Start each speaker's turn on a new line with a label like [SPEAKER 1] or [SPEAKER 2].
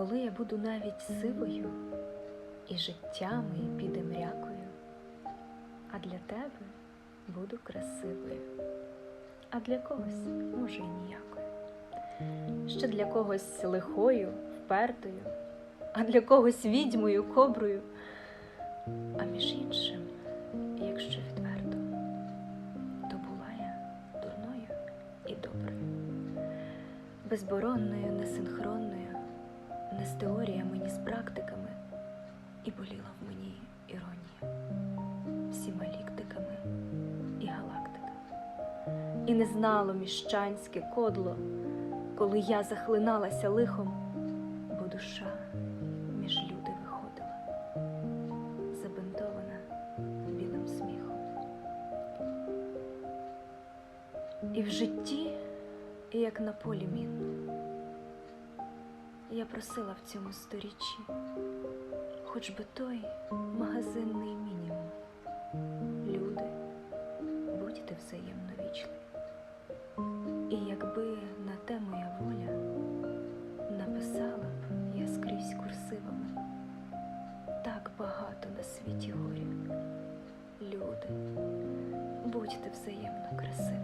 [SPEAKER 1] коли я буду навіть сивою, і життя моє піде мрякою, а для тебе буду красивою, а для когось, може, і ніякою. Ще для когось лихою, впертою, а для когось відьмою, коброю. А між іншим, якщо відверто, то була я дурною і доброю, безборонною, несинхронною, не з теоріями, ні з практиками, і боліла в мені іронія всіма ліктиками і галактиками. І не знало міщанське кодло, коли я захлиналася лихом, бо душа між люди виходила, забинтована білим сміхом. І в житті, як на полі мін, я просила в цьому сторіччі, хоч би той магазинний мінімум. Люди, будьте взаємно вічливі. І якби на те моя воля, написала б я скрізь курсивами так багато на світі горя. Люди, будьте взаємно красивими.